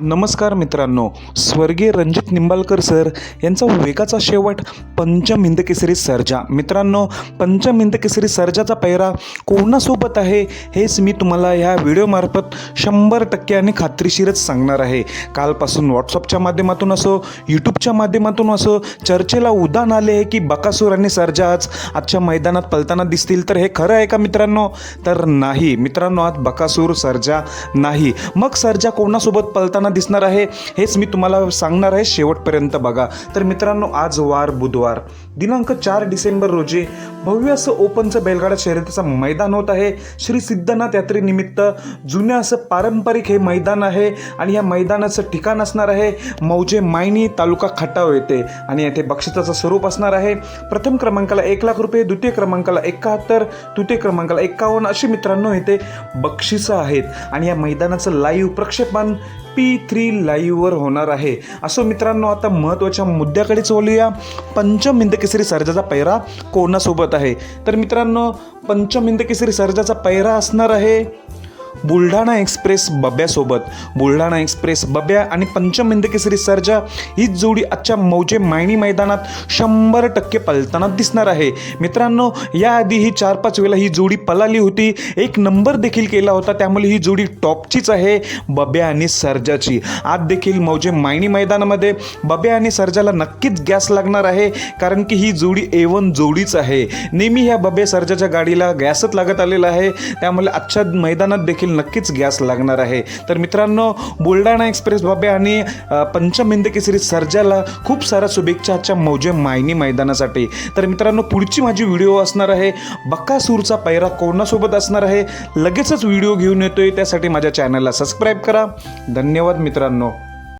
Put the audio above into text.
नमस्कार मित्रांनो स्वर्गीय रणजित निंबाळकर सर यांचा वेगाचा शेवट पंचम हिंदकेसरी सर्जा. मित्रांनो पंचम हिंदकेसरी सर्जाचा पैरा कोणासोबत आहे हेच मी तुम्हाला ह्या व्हिडिओमार्फत शंभर टक्के आणि खात्रीशीरच सांगणार आहे. कालपासून व्हॉट्सअपच्या माध्यमातून असो यूट्यूबच्या माध्यमातून असो चर्चेला उदाहरण आले आहे की बकासूर आणि सर्जा आज आजच्या मैदानात पलताना दिसतील. तर हे खरं आहे का मित्रांनो? तर नाही. मित्रांनो आज बकासूर सर्जा नाही. मग सर्जा कोणासोबत पलताना दिसणार आहे हेच मी तुम्हाला सांगणार आहे शेवटपर्यंत बघा. तर मित्रांनो आज वार बुधवार. दिनांक चार डिसेंबर रोजी भव्य असं ओपनचं बैलगाडा शर्यतीचं मैदान होत आहे. श्री सिद्धनाथ यात्रेनिमित्त जुन्या असं पारंपरिक हे मैदान आहे आणि या मैदानाचं ठिकाण असणार आहे मौजे मायनी तालुका खटाव येथे. आणि येथे बक्षिसाचं स्वरूप असणार आहे. प्रथम क्रमांकाला एक लाख रुपये द्वितीय क्रमांकाला एकाहत्तर तृतीय क्रमांकाला एकावन्न अशी मित्रांनो येथे बक्षिसं आहेत. आणि या मैदानाचं लाईव्ह प्रक्षेपण पी थ्री लाईव्हवर होणार आहे. असो मित्रांनो आता महत्त्वाच्या मुद्द्याकडेच बोलूया पंचम हिंदकेसरी सर्जाचा पैरा कोणासोबत आहे? तर मित्रांनो पंचम हिंदकेसरी सर्जाचा पैरा असणार आहे बुलढाणा एक्सप्रेस बब्यासोबत. बुलढाणा एक्सप्रेस बब्या आणि पंचम हिंदकेसरी सर्जा ही जोडी आजच्या मौजे मायणी मैदानात शंभर टक्के पलताना दिसणार आहे. मित्रांनो याआधी ही चार पाच वेळा ही जोडी पलाली होती. एक नंबर देखील केला होता. त्यामुळे ही जोडी टॉपचीच आहे बब्या आणि सर्जाची. आज देखील मौजे मायणी मैदानामध्ये बब्या आणि सर्जाला नक्कीच गॅस लागणार आहे कारण की ही जोडी एवन जोडीच आहे. नेहमी ह्या बब्या सर्जाच्या गाडीला गॅसच लागत आलेला आहे. त्यामुळे आजच्या मैदानात देखील नक्कीच गॅस लागणार आहे. तर मित्रांनो बुलढाणा एक्सप्रेस बाबे आणि अ, पंचम सर्जाला खूप साऱ्या शुभेच्छा आजच्या मौजे मायनी मैदानासाठी. तर मित्रांनो पुढची माझी व्हिडिओ असणार आहे. बक्कासूरचा पैरा कोणासोबत असणार आहे? लगेचच व्हिडिओ घेऊन येतोय. त्यासाठी माझ्या चॅनलला सबस्क्राईब करा. धन्यवाद मित्रांनो.